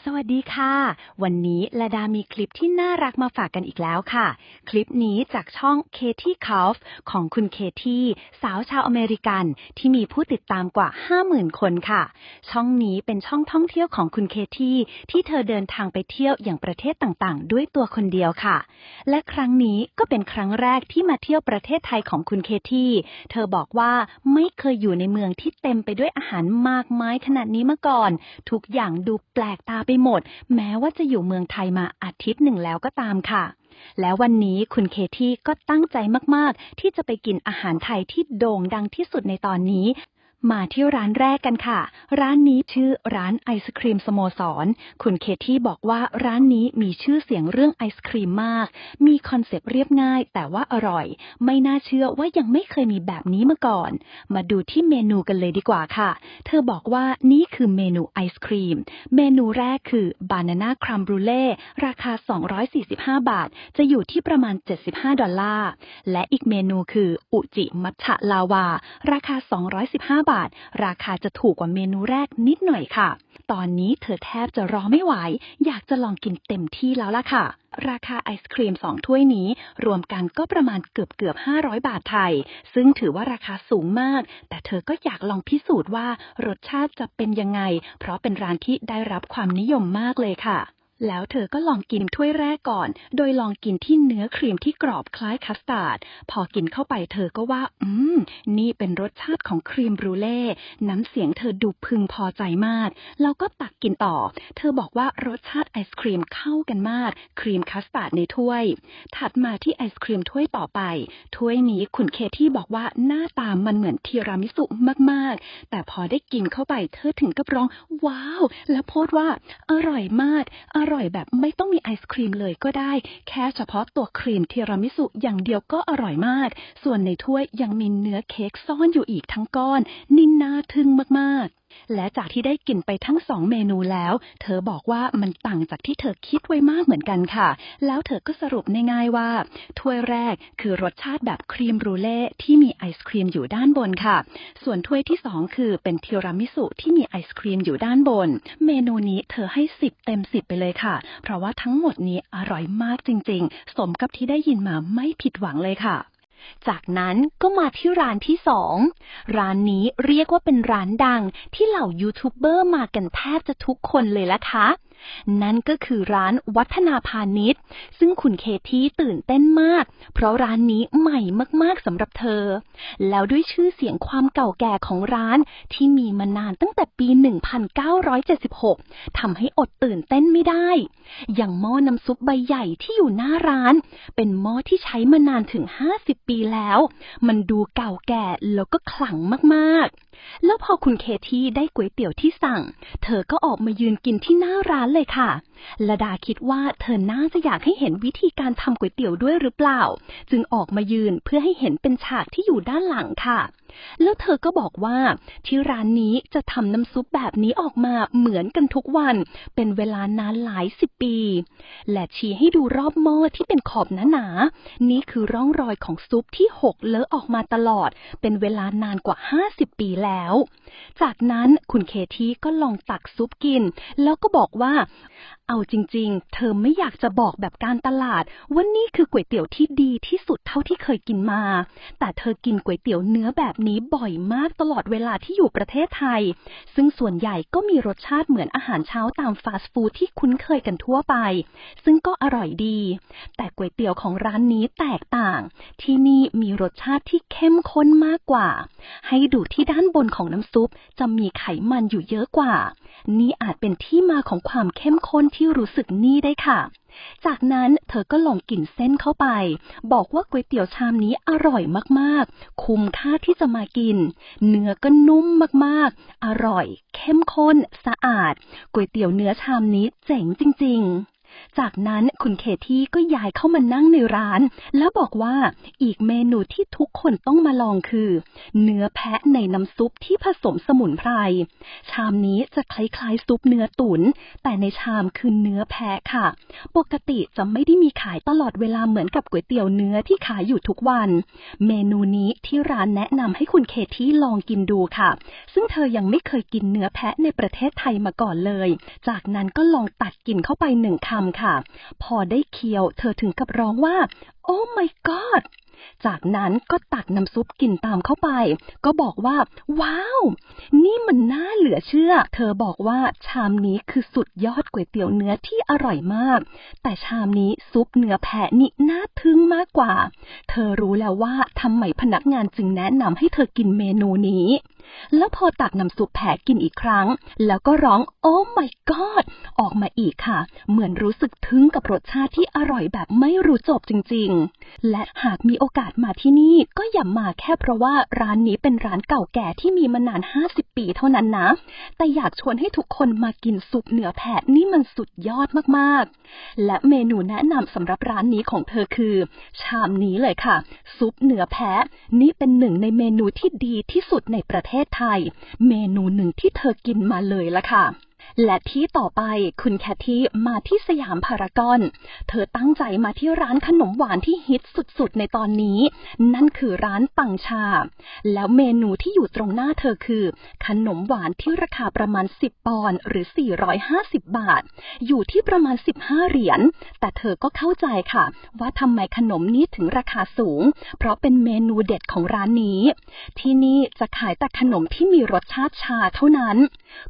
สวัสดีค่ะ วันนี้ละดามีคลิปที่น่ารักมาฝากกันอีกแล้วค่ะ คลิปนี้จากช่อง Katie c a l f ของคุณเคที่สาวชาวอเมริกันที่มีผู้ติดตามกว่า 50,000 คนค่ะ ช่องนี้เป็นช่องท่องเที่ยวของคุณเคที่ที่เธอเดินทางไปเที่ยวอย่างประเทศต่างๆ ด้วยตัวคนเดียวค่ะ และครั้งนี้ก็เป็นครั้งแรกที่มาเที่ยวประเทศไทยของคุณเคที่เธอบอกว่าไม่เคยอยู่ในเมืองที่เต็มไปด้วยอาหารมากมายขนาดนี้มาก่อน ทุกอย่างดูแปลกตาไปหมด แม้ว่าจะอยู่เมืองไทยมาอาทิตย์หนึ่งแล้วก็ตามค่ะ แล้ววันนี้คุณเคที่ก็ตั้งใจมาก ๆ ที่จะไปกินอาหารไทยที่โด่งดังที่สุดในตอนนี้ มาที่ร้านแรกกันค่ะ ร้านนี้ชื่อร้านไอศครีมสโมสร คุณเคที่บอกว่าร้านนี้มีชื่อเสียงเรื่องไอศครีมมาก มีคอนเซปต์เรียบง่ายแต่ว่าอร่อย ไม่น่าเชื่อว่ายังไม่เคยมีแบบนี้มาก่อน มาดูที่เมนูกันเลยดีกว่าค่ะ เธอบอกว่านี่คือเมนูไอศครีม เมนูแรกคือบานาน่าครัมบรูเล่ราคา 245 บาท จะอยู่ที่ประมาณ 75 ดอลลาร์ และอีกเมนูคืออุจิมัทฉะลาวา ราคา 215 บาทราคาจะถูกกว่าเมนูแรกนิดหน่อยค่ะ ตอนนี้เธอแทบจะรอไม่ไหว อยากจะลองกินเต็มที่แล้วล่ะค่ะ ราคาไอศครีม 2 ถ้วยนี้ รวมกันก็ประมาณเกือบเกือบ 500 บาทไทย ซึ่งถือว่าราคาสูงมาก แต่เธอก็อยากลองพิสูจน์ว่ารสชาติจะเป็นยังไง เพราะเป็นร้านที่ได้รับความนิยมมากเลยค่ะ แล้วเธอก็ลองกินถ้วยแรกก่อน โดยลองกินที่เนื้อครีมที่กรอบคล้ายคัสตาร์ด พอกินเข้าไปเธอก็ว่า อืม นี่เป็นรสชาติของครีมบรูเล่ น้ำเสียงเธอดูพึงพอใจมาก แล้วก็ตักกินต่อ เธอบอกว่ารสชาติไอศครีมเข้ากันมาก ครีมคัสตาร์ดในถ้วย ถัดมาที่ไอศครีมถ้วยต่อไป ถ้วยนี้คุณเคที่บอกว่าหน้าตามันเหมือนทีรามิสุมาก ๆ แต่พอได้กินเข้าไปเธอถึงกับร้อง ว้าว แล้วโพสว่า อร่อยมาก อร่อยร่อยแบบไม่ต้องมีไอศครีมเลยก็ได้ แค่เฉพาะตัวครีมทีรามิสุอย่างเดียวก็อร่อยมาก ส่วนในถ้วยยังมีเนื้อเค้กซ่อนอยู่อีกทั้งก้อน นินน่าทึ่งมากๆ และจากที่ได้กินไปทั้งสองเมนูแล้ว เธอบอกว่ามันต่างจากที่เธอคิดไว้มากเหมือนกันค่ะ แล้วเธอก็สรุปง่ายๆว่า ถ้วยแรกคือรสชาติแบบครีมบรูเล่ที่มีไอศครีมอยู่ด้านบนค่ะ ส่วนถ้วยที่สองคือเป็นทีรามิสุที่มีไอศครีมอยู่ด้านบน เมนูนี้เธอให้สิบเต็มสิบไปเลยค่ะ เพราะว่าทั้งหมดนี้อร่อยมากจริงๆ สมกับที่ได้ยินมาไม่ผิดหวังเลยค่ะ จากนั้นก็มาที่ร้านที่สอง ร้านนี้เรียกว่าเป็นร้านดังที่เหล่ายูทูบเบอร์มากันแทบจะทุกคนเลยละคะ นั่นก็คือร้านวัฒนาพาณิชย์ ซึ่งคุณเคที่ตื่นเต้นมาก เพราะร้านนี้ใหม่มากๆสำหรับเธอ แล้วด้วยชื่อเสียงความเก่าแก่ของร้านที่มีมานานตั้งแต่ปี 1976 ทำให้อดตื่นเต้นไม่ได้ อย่างหม้อน้ำซุปใบใหญ่ที่อยู่หน้าร้าน เป็นหม้อที่ใช้มานานถึง 50 ปีแล้ว มันดูเก่าแก่แล้วก็ขลังมากๆ แล้วพอคุณเคที่ได้ก๋วยเตี๋ยวที่สั่ง เธอก็ออกมายืนกินที่หน้าร้านเลยค่ะละดาคิดว่าเธอน่าจะอยากให้เห็นวิธีการทำก๋วยเตี๋ยวด้วยหรือเปล่า จึงออกมายืนเพื่อให้เห็นเป็นฉากที่อยู่ด้านหลังค่ะ แล้วเธอก็บอกว่าที่ร้านนี้จะทำน้ำซุปแบบนี้ออกมาเหมือนกันทุกวัน เป็นเวลานานหลายสิบปี และชี้ให้ดูรอบหม้อที่เป็นขอบหนาๆนี่คือร่องรอยของซุปที่หกเลอะออกมาตลอด เป็นเวลานานกว่า 50 ปีแล้ว จากนั้นคุณเคที่ก็ลองตักซุปกิน แล้วก็บอกว่า เอาจริง ๆ เธอไม่อยากจะบอกแบบการตลาดว่านี่คือก๋วยเตี๋ยวที่ดีที่สุดเท่าที่เคยกินมา แต่เธอกินก๋วยเตี๋ยวเนื้อแบบนี้บ่อยมากตลอดเวลาที่อยู่ประเทศไทย ซึ่งส่วนใหญ่ก็มีรสชาติเหมือนอาหารเช้าตามฟาสต์ฟู้ดที่คุ้นเคยกันทั่วไป ซึ่งก็อร่อยดี แต่ก๋วยเตี๋ยวของร้านนี้แตกต่าง ที่นี่มีรสชาติที่เข้มข้นมากกว่า ให้ดูที่ด้านบนของน้ำซุปจะมีไขมันอยู่เยอะกว่า นี่อาจเป็นที่มาของความเข้มข้นที่รู้สึกนี่ได้ค่ะ จากนั้นเธอก็ลองกินเส้นเข้าไป บอกว่าก๋วยเตี๋ยวชามนี้อร่อยมากๆ คุ้มค่าที่จะมากิน เนื้อก็นุ่มมากๆ อร่อย เข้มข้น สะอาด ก๋วยเตี๋ยวเนื้อชามนี้เจ๋งจริง ๆ จากนั้นคุณเคที่ก็ย้ายเข้ามานั่งในร้าน แล้วบอกว่าอีกเมนูที่ทุกคนต้องมาลองคือ เนื้อแพะในน้ำซุปที่ผสมสมุนไพร ชามนี้จะคล้ายๆซุปเนื้อตุน๋นแต่ในชามคือเนื้อแพะค่ะ ปกติจะไม่ได้มีขายตลอดเวลาเหมือนกับก๋วยเตี๋ยวเนื้อที่ขายอยู่ทุกวัน เมนูนี้ที่ร้านแนะนำให้คุณเคที่ลองกินดูค่ะ ซึ่งเธอยังไม่เคยกินเนื้อแพะในประเทศไทยมาก่อนเลย จากนั้นก็ลองตัดกินเข้าไปหนึ่งคำค่ะ พอได้เคี้ยว เธอถึงกับร้องว่า โอ้ my god จากนั้นก็ตักน้ำซุปกินตามเข้าไป ก็บอกว่า ว้าว นี่มันน่าเหลือเชื่อ เธอบอกว่าชามนี้คือสุดยอดก๋วยเตี๋ยวเนื้อที่อร่อยมาก แต่ชามนี้ซุปเนื้อแพะนี่น่าทึ่งมากกว่า เธอรู้แล้วว่าทำไมพนักงานจึงแนะนำให้เธอกินเมนูนี้แล้วพอตักน้ำซุปแผะกินอีกครั้ง แล้วก็ร้องโอ้ my god ออกมาอีกค่ะ เหมือนรู้สึกทึ่งกับรสชาติที่อร่อยแบบไม่รู้จบจริง ๆ และหากมีโอกาสมาที่นี่ก็อย่ามาแค่เพราะว่าร้านนี้เป็นร้านเก่าแก่ที่มีมานาน 50 ปีเท่านั้นนะ แต่อยากชวนให้ทุกคนมากินซุปเนื้อแพะนี่มันสุดยอดมากๆ และเมนูแนะนำสำหรับร้านนี้ของเธอคือ ชามนี้เลยค่ะ ซุปเนื้อแพะ นี่เป็นหนึ่งในเมนูที่ดีที่สุดในประเทศไทย เมนูหนึ่งที่เธอกินมาเลยละค่ะ และที่ต่อไปคุณแคทที่มาที่สยามพารากอน เธอตั้งใจมาที่ร้านขนมหวานที่ฮิตสุดๆ ในตอนนี้ นั่นคือร้านปังชา แล้วเมนูที่อยู่ตรงหน้าเธอคือ ขนมหวานที่ราคาประมาณ 10 ปอนด์หรือ 450 บาท อยู่ที่ประมาณ 15 เหรียญ แต่เธอก็เข้าใจค่ะ ว่าทำไมขนมนี้ถึงราคาสูง เพราะเป็นเมนูเด็ดของร้านนี้ ที่นี่จะขายแต่ขนมที่มีรสชาติชาเท่านั้น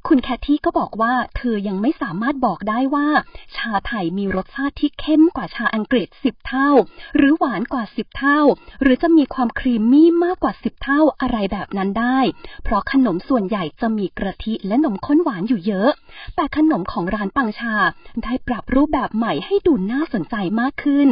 คุณแคทที่ก็บอกว่าเธอยังไม่สามารถบอกได้ว่า ชาไทยมีรสชาติที่เข้มกว่าชาอังกฤษ 10 เท่า หรือหวานกว่า 10 เท่า หรือจะมีความครีมมี่มากกว่า 10 เท่าอะไรแบบนั้นได้ เพราะขนมส่วนใหญ่จะมีกระทิและนมข้นหวานอยู่เยอะ แต่ขนมของร้านปังชาได้ปรับรูปแบบใหม่ให้ดูน่าสนใจมากขึ้น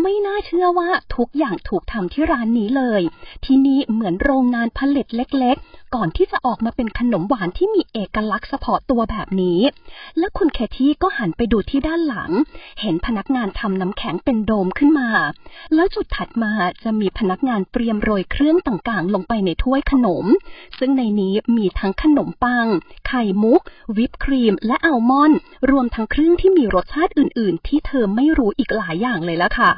ไม่น่าเชื่อว่าทุกอย่างถูกทำที่ร้านนี้เลย ที่นี่เหมือนโรงงานผลิตเล็ก ๆ ก่อนที่จะออกมาเป็นขนมหวานที่มีเอกลักษณ์เฉพาะตัวแบบนี้ และคุณเคที่ก็หันไปดูที่ด้านหลัง เห็นพนักงานทำน้ำแข็งเป็นโดมขึ้นมา แล้วจุดถัดมาจะมีพนักงานเตรียมโรยเครื่องต่างๆ ลงไปในถ้วยขนม ซึ่งในนี้มีทั้งขนมปัง ไข่มุก วิปครีม และอัลมอนด์รวมทั้งเครื่องที่มีรสชาติอื่น ๆ ที่เธอไม่รู้อีกหลายอย่างเลยละค่ะ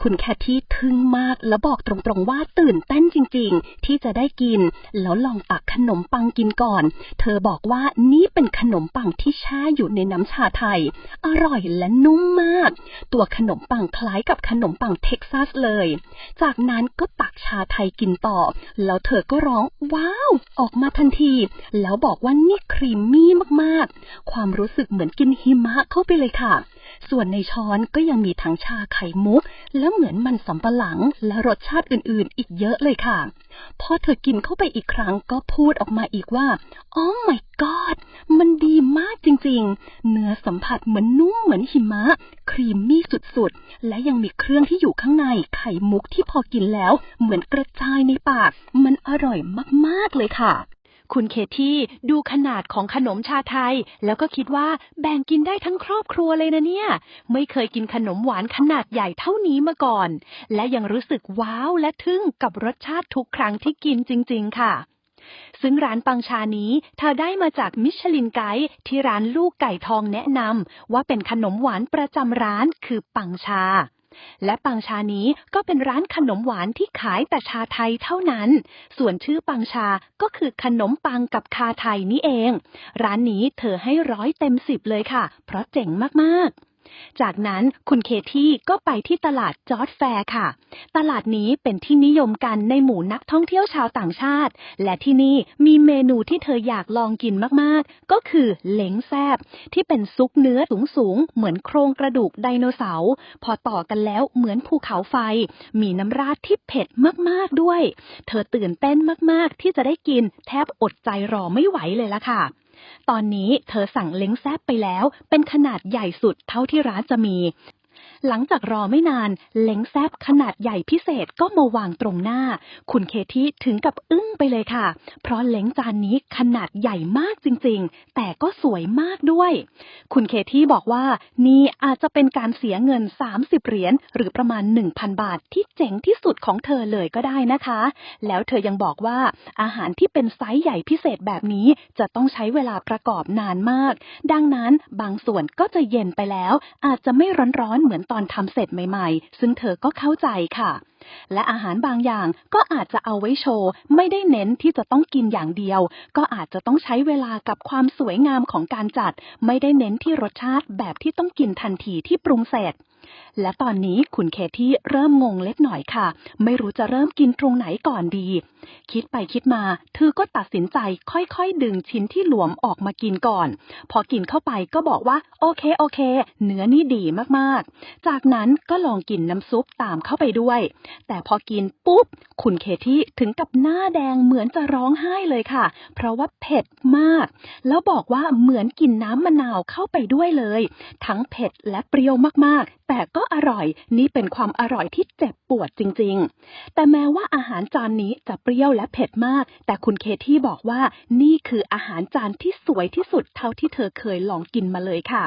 คุณแคทที่ทึ่งมากและบอกตรงๆว่าตื่นเต้นจริงๆ ที่จะได้กิน แล้วลองตักขนมปังกินก่อน เธอบอกว่านี่เป็นขนมปังที่แช่อยู่ในน้ำชาไทย อร่อยและนุ่มมาก ตัวขนมปังคล้ายกับขนมปังเท็กซัสเลย จากนั้นก็ตักชาไทยกินต่อ แล้วเธอก็ร้องว้าว ออกมาทันที แล้วบอกว่านี่ครีมมี่มากๆ ความรู้สึกเหมือนกินหิมะเข้าไปเลยค่ะ ส่วนในช้อนก็ยังมีทั้งชาไข่มุก และเหมือนมันสำปะหลังและรสชาติอื่นๆ อีกเยอะเลยค่ะ พอเธอกินเข้าไปอีกครั้งก็พูดออกมาอีกว่าอ๋อ my god มันดีมากจริงๆ เนื้อสัมผัสเหมือนนุ่มเหมือนหิมะ ครีมมี่สุดๆ และยังมีเครื่องที่อยู่ข้างในไข่มุกที่พอกินแล้ว เหมือนกระจายในปาก มันอร่อยมากๆเลยค่ะ คุณเคที่ดูขนาดของขนมชาไทย แล้วก็คิดว่าแบ่งกินได้ทั้งครอบครัวเลยนะเนี่ย ไม่เคยกินขนมหวานขนาดใหญ่เท่านี้มาก่อน และยังรู้สึกว้าวและทึ่งกับรสชาติทุกครั้งที่กินจริง ๆ ค่ะซึ่งร้านปังชานี้เธอได้มาจากมิชลินไกด์ที่ร้านลูกไก่ทองแนะนำว่าเป็นขนมหวานประจำร้านคือปังชา และปังชานี้ก็เป็นร้านขนมหวานที่ขายแต่ชาไทยเท่านั้น ส่วนชื่อปังชาก็คือขนมปังกับคาไทยนี่เอง ร้านนี้เธอให้ร้อยเต็มสิบเลยค่ะ เพราะเจ๋งมากๆ จากนั้นคุณเคที่ก็ไปที่ตลาดจอร์ดแฟร์ค่ะ ตลาดนี้เป็นที่นิยมกันในหมู่นักท่องเที่ยวชาวต่างชาติ และที่นี่มีเมนูที่เธออยากลองกินมากๆ ก็คือเล้งแซบที่เป็นซุปเนื้อสูงๆ เหมือนโครงกระดูกไดโนเสาร์พอต่อกันแล้วเหมือนภูเขาไฟ มีน้ำราดที่เผ็ดมากๆด้วย เธอตื่นเต้นมากๆ ที่จะได้กินแทบอดใจรอไม่ไหวเลยละค่ะ ตอนนี้เธอสั่งเล้งแซบไปแล้ว เป็นขนาดใหญ่สุดเท่าที่ร้านจะมี หลังจากรอไม่นาน เล้งแซบขนาดใหญ่พิเศษก็มาวางตรงหน้า คุณเคที่ถึงกับอึ้งไปเลยค่ะ เพราะเล้งจานนี้ขนาดใหญ่มากจริงๆ แต่ก็สวยมากด้วย คุณเคที่บอกว่านี่อาจจะเป็นการเสียเงิน 30 เหรียญหรือประมาณ 1,000 บาทที่เจ๋งที่สุดของเธอเลยก็ได้นะคะ แล้วเธอยังบอกว่าอาหารที่เป็นไซส์ใหญ่พิเศษแบบนี้จะต้องใช้เวลาประกอบนานมาก ดังนั้นบางส่วนก็จะเย็นไปแล้ว อาจจะไม่ร้อนๆเหมือนตอนทำเสร็จใหม่ๆ ซึ่งเธอก็เข้าใจค่ะ และอาหารบางอย่างก็อาจจะเอาไว้โชว์ ไม่ได้เน้นที่จะต้องกินอย่างเดียว ก็อาจจะต้องใช้เวลากับความสวยงามของการจัด ไม่ได้เน้นที่รสชาติแบบที่ต้องกินทันทีที่ปรุงเสร็จ และตอนนี้คุณเคที่เริ่มงงเล็กหน่อยค่ะ ไม่รู้จะเริ่มกินตรงไหนก่อนดี คิดไปคิดมา เธอก็ตัดสินใจค่อยๆ ดึงชิ้นที่หลวมออกมากินก่อน พอกินเข้าไปก็บอกว่า โอเคโอเค เนื้อนี่ดีมากๆ จากนั้นก็ลองกินน้ำซุปตามเข้าไปด้วย แต่พอกินปุ๊บ คุณเคที่ถึงกับหน้าแดงเหมือนจะร้องไห้เลยค่ะ เพราะว่าเผ็ดมาก แล้วบอกว่าเหมือนกินน้ำมะนาวเข้าไปด้วยเลย ทั้งเผ็ดและเปรี้ยวมากๆ แต่แต่ก็อร่อย นี่เป็นความอร่อยที่เจ็บปวดจริง ๆ แต่แม้ว่าอาหารจานนี้จะเปรี้ยวและเผ็ดมาก แต่คุณเคที่บอกว่านี่คืออาหารจานที่สวยที่สุดเท่าที่เธอเคยลองกินมาเลยค่ะ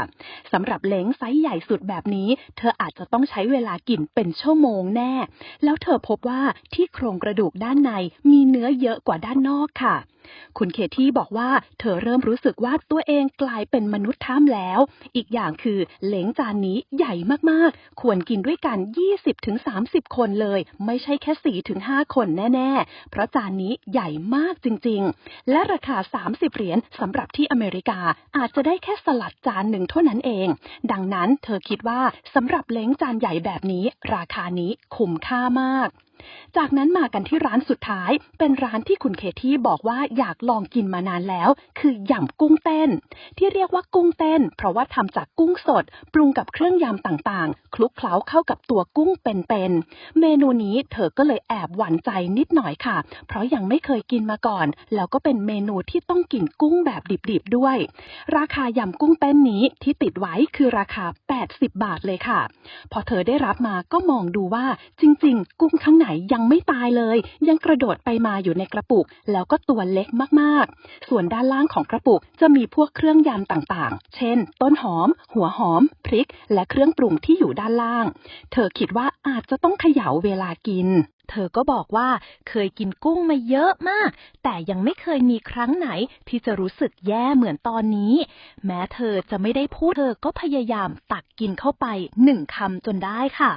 สำหรับเล้งไซส์ใหญ่สุดแบบนี้ เธออาจจะต้องใช้เวลากินเป็นชั่วโมงแน่ แล้วเธอพบว่าที่โครงกระดูกด้านในมีเนื้อเยอะกว่าด้านนอกค่ะ คุณเคที่บอกว่าเธอเริ่มรู้สึกว่าตัวเองกลายเป็นมนุษย์ถ้ำแล้ว อีกอย่างคือเลงจานนี้ใหญ่มากๆ ควรกินด้วยกัน 20-30 คนเลย ไม่ใช่แค่ 4-5 คนแน่ ๆ เพราะจานนี้ใหญ่มากจริง ๆ และราคา 30 เหรียญสำหรับที่อเมริกาอาจจะได้แค่สลัดจานหนึ่งเท่านั้นเอง ดังนั้นเธอคิดว่าสำหรับเล้งจานใหญ่แบบนี้ ราคานี้คุ้มค่ามาก จากนั้นมากันที่ร้านสุดท้าย เป็นร้านที่คุณเคที่บอกว่าอยากลองกินมานานแล้ว คือยำกุ้งเต้น ที่เรียกว่ากุ้งเต้น เพราะว่าทำจากกุ้งสด ปรุงกับเครื่องยำต่างๆ คลุกเคล้าเข้ากับตัวกุ้งเป็นๆเมนูนี้เธอก็เลยแอบหวั่นใจนิดหน่อยค่ะ เพราะยังไม่เคยกินมาก่อน แล้วก็เป็นเมนูที่ต้องกินกุ้งแบบดิบๆด้วย ราคายำกุ้งเต้นนี้ที่ติดไว้คือราคา 80 บาทเลยค่ะ พอเธอได้รับมาก็มองดูว่าจริง ๆ กุ้งข้างไหนยังไม่ตายเลย ยังกระโดดไปมาอยู่ในกระปุก แล้วก็ตัวเล็กมากๆ ส่วนด้านล่างของกระปุกจะมีพวกเครื่องยำต่างๆ เช่น ต้นหอม หัวหอม พริก และเครื่องปรุงที่อยู่ด้านล่าง เธอคิดว่าอาจจะต้องเขย่าเวลากิน เธอก็บอกว่าเคยกินกุ้งมาเยอะมาก แต่ยังไม่เคยมีครั้งไหนที่จะรู้สึกแย่เหมือนตอนนี้ แม้เธอจะไม่ได้พูดเธอก็พยายามตักกินเข้าไปหนึ่งคำจนได้ค่ะ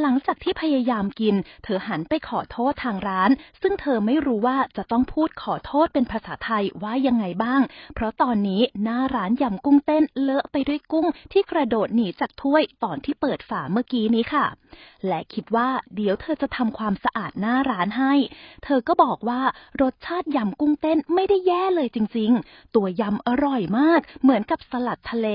หลังจากที่พยายามกิน เธอหันไปขอโทษทางร้าน ซึ่งเธอไม่รู้ว่าจะต้องพูดขอโทษเป็นภาษาไทยว่ายังไงบ้าง เพราะตอนนี้หน้าร้านยำกุ้งเต้นเลอะไปด้วยกุ้งที่กระโดดหนีจากถ้วยตอนที่เปิดฝาเมื่อกี้นี้ค่ะ และคิดว่าเดี๋ยวเธอจะทำความสะอาดหน้าร้านให้ เธอก็บอกว่ารสชาติยำกุ้งเต้นไม่ได้แย่เลยจริง ๆ ตัวยำอร่อยมาก เหมือนกับสลัดทะเล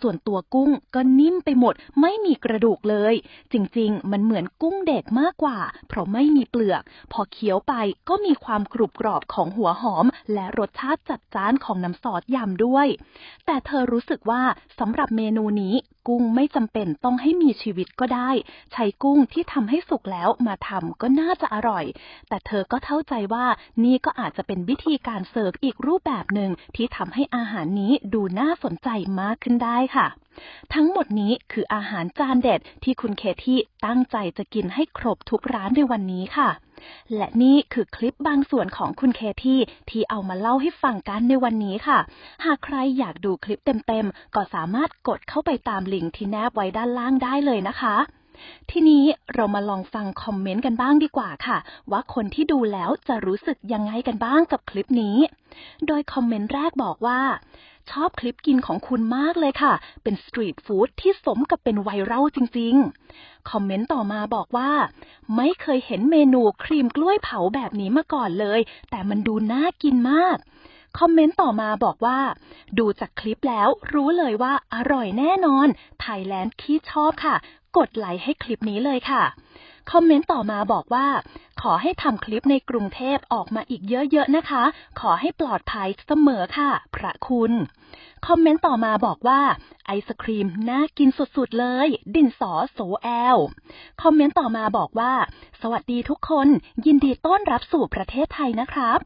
ส่วนตัวกุ้งก็นิ่มไปหมด ไม่มีกระดูกเลย จริง ๆ มันเหมือนกุ้งเด็กมากกว่า เพราะไม่มีเปลือก พอเคี้ยวไปก็มีความกรุบกรอบของหัวหอม และรสชาติจัดจ้านของน้ำซอสยำด้วย แต่เธอรู้สึกว่าสำหรับเมนูนี้ กุ้งไม่จำเป็นต้องให้มีชีวิตก็ได้ ใช้กุ้งที่ทำให้สุกแล้วมาทำก็น่าจะอร่อย แต่เธอก็เข้าใจว่านี่ก็อาจจะเป็นวิธีการเสิร์ฟอีกรูปแบบหนึ่งที่ทำให้อาหารนี้ดูน่าสนใจมากขึ้นได้ค่ะ ทั้งหมดนี้คืออาหารจานเด็ดที่คุณเคที่ตั้งใจจะกินให้ครบทุกร้านในวันนี้ค่ะ และนี่คือคลิปบางส่วนของคุณเคที่ที่เอามาเล่าให้ฟังกันในวันนี้ค่ะ หากใครอยากดูคลิปเต็มๆ ก็สามารถกดเข้าไปตามลิงก์ที่แนบไว้ด้านล่างได้เลยนะคะ ทีนี้เรามาลองฟังคอมเมนต์กันบ้างดีกว่าค่ะ ว่าคนที่ดูแล้วจะรู้สึกยังไงกันบ้างกับคลิปนี้ โดยคอมเมนต์แรกบอกว่า ชอบคลิปกินของคุณมากเลยค่ะ เป็นสตรีทฟู้ดที่สมกับเป็นไวรัลจริง ๆ คอมเมนต์ต่อมาบอกว่า ไม่เคยเห็นเมนูครีมกล้วยเผาแบบนี้มาก่อนเลย แต่มันดูน่ากินมาก คอมเมนต์ต่อมาบอกว่า ดูจากคลิปแล้วรู้เลยว่าอร่อยแน่นอนไทยแลนด์ที่ชอบค่ะ กดไลค์ให้คลิปนี้เลยค่ะ คอมเมนต์ต่อมาบอกว่า ขอให้ทำคลิปในกรุงเทพออกมาอีกเยอะๆนะคะ ขอให้ปลอดภัยเสมอค่ะ พระคุณ คอมเมนต์ต่อมาบอกว่า ไอศครีมน่ากินสุดๆเลย ดินสอโสแอล คอมเมนต์ต่อมาบอกว่า สวัสดีทุกคน ยินดีต้อนรับสู่ประเทศไทยนะครับ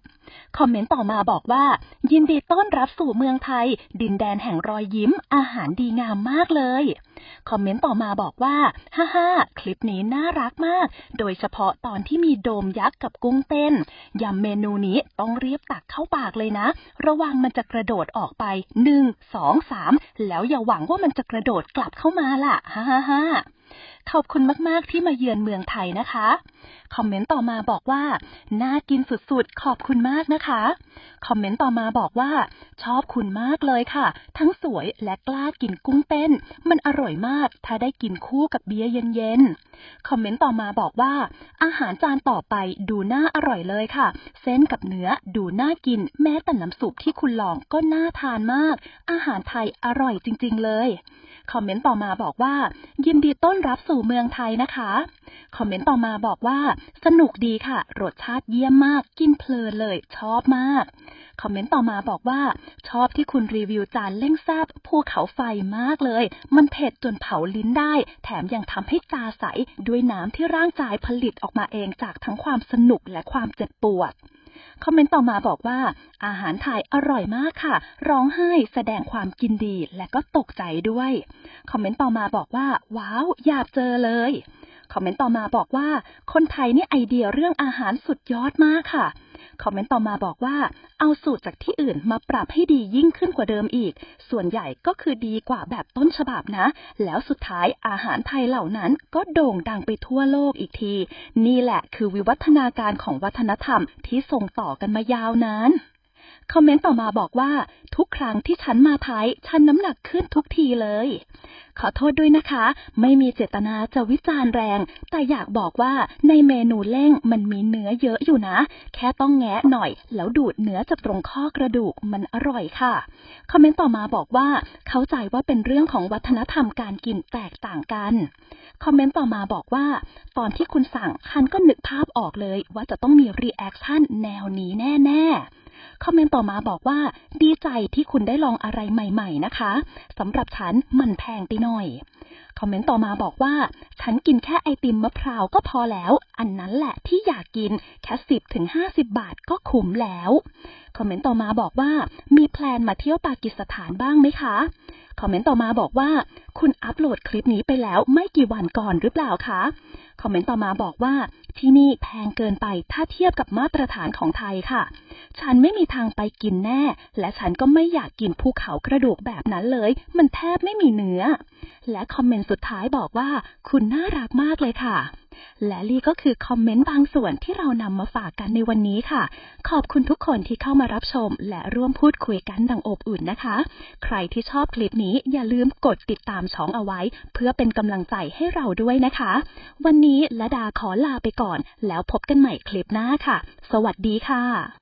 คอมเมนต์ต่อมาบอกว่า ยินดีต้อนรับสู่เมืองไทย ดินแดนแห่งรอยยิ้มอาหารดีงามมากเลย คอมเมนต์ต่อมาบอกว่า ฮ่าฮ่าคลิปนี้น่ารักมาก โดยเฉพาะตอนที่มีโดมยักษ์กับกุ้งเต้น ยำเมนูนี้ต้องเรียบตักเข้าปากเลยนะ ระวังมันจะกระโดดออกไปหนึ่งสองสามแล้วอย่าหวังว่ามันจะกระโดดกลับเข้ามาล่ะฮ่าฮ่าฮ่าขอบคุณมาก ๆ ที่มาเยือนเมืองไทยนะคะ คอมเมนต์ต่อมาบอกว่า น่ากินสุด ๆ ขอบคุณมากนะคะ คอมเมนต์ต่อมาบอกว่า ชอบคุณมากเลยค่ะ ทั้งสวยและกล้ากินกุ้งเต้น มันอร่อยมากถ้าได้กินคู่กับเบียร์เย็นๆ คอมเมนต์ต่อมาบอกว่า อาหารจานต่อไปดูน่าอร่อยเลยค่ะ เส้นกับเนื้อดูน่ากิน แม้แต่น้ำซุปที่คุณลองก็น่าทานมาก อาหารไทยอร่อยจริง ๆ เลย คอมเมนต์ต่อมาบอกว่า ยินดีต้อนรับสู่เมืองไทยนะคะ คอมเมนต์ต่อมาบอกว่า สนุกดีค่ะ รสชาติเยี่ยมมาก กินเพลินเลยชอบมาก คอมเมนต์ต่อมาบอกว่า ชอบที่คุณรีวิวจานเล่งแซบภูเขาไฟมากเลย มันเผ็ดจนเผาลิ้นได้ แถมยังทำให้ตาใสด้วยน้ำที่ร่างกายผลิตออกมาเองจากทั้งความสนุกและความเจ็บปวด คอมเมนต์ต่อมาบอกว่า อาหารไทยอร่อยมากค่ะ ร้องไห้แสดงความกินดีและก็ตกใจด้วย คอมเมนต์ต่อมาบอกว่า ว้าว อยากเจอเลย คอมเมนต์ต่อมาบอกว่า คนไทยนี่ไอเดียเรื่องอาหารสุดยอดมากค่ะ คอมเมนต์ต่อมาบอกว่า เอาสูตรจากที่อื่นมาปรับให้ดียิ่งขึ้นกว่าเดิมอีก ส่วนใหญ่ก็คือดีกว่าแบบต้นฉบับนะ แล้วสุดท้ายอาหารไทยเหล่านั้นก็โด่งดังไปทั่วโลกอีกที นี่แหละคือวิวัฒนาการของวัฒนธรรมที่ส่งต่อกันมายาวนาน คอมเมนต์ต่อมาบอกว่า ทุกครั้งที่ฉันมาไทย ฉันน้ำหนักขึ้นทุกทีเลย ขอโทษด้วยนะคะ ไม่มีเจตนาจะวิจารณ์แรง แต่อยากบอกว่าในเมนูเล่งมันมีเนื้อเยอะอยู่นะ แค่ต้องแงะหน่อย แล้วดูดเนื้อจากตรงข้อกระดูกมันอร่อยค่ะ คอมเมนต์ต่อมาบอกว่า เข้าใจว่าเป็นเรื่องของวัฒนธรรมการกินแตกต่างกัน คอมเมนต์ต่อมาบอกว่า ตอนที่คุณสั่งคันก็นึกภาพออกเลยว่าจะต้องมีรีแอคชั่นแนวนี้แน่ ๆ คอมเมนต์ต่อมาบอกว่า ดีใจที่คุณได้ลองอะไรใหม่ ๆ นะคะสำหรับฉันมันแพงไปหน่อย คอมเมนต์ต่อมาบอกว่า ฉันกินแค่ไอติมมะพร้าวก็พอแล้ว อันนั้นแหละที่อยากกินแค่สิบถึงห้าสิบบาทก็คุ้มแล้ว คอมเมนต์ต่อมาบอกว่า มีแพลนมาเที่ยวปากีสถานบ้างไหมคะ คอมเมนต์ต่อมาบอกว่า คุณอัปโหลดคลิปนี้ไปแล้วไม่กี่วันก่อนหรือเปล่าคะ คอมเมนต์ต่อมาบอกว่าที่นี่แพงเกินไปถ้าเทียบกับมาตรฐานของไทยค่ะ ฉันไม่มีทางไปกินแน่ และฉันก็ไม่อยากกินภูเขากระดูกแบบนั้นเลย มันแทบไม่มีเนื้อ และคอมเมนต์สุดท้ายบอกว่า คุณน่ารักมากเลยค่ะ และนี่ก็คือคอมเมนต์บางส่วนที่เรานำมาฝากกันในวันนี้ค่ะ ขอบคุณทุกคนที่เข้ามารับชม และร่วมพูดคุยกันดังอบอุ่นนะคะ ใครที่ชอบคลิปนี้อย่าลืมกดติดตามช่องเอาไว้ เพื่อเป็นกำลังใจให้เราด้วยนะคะ วันนี้ละดาขอลาไปก่อน แล้วพบกันใหม่คลิปหน้าค่ะ สวัสดีค่ะ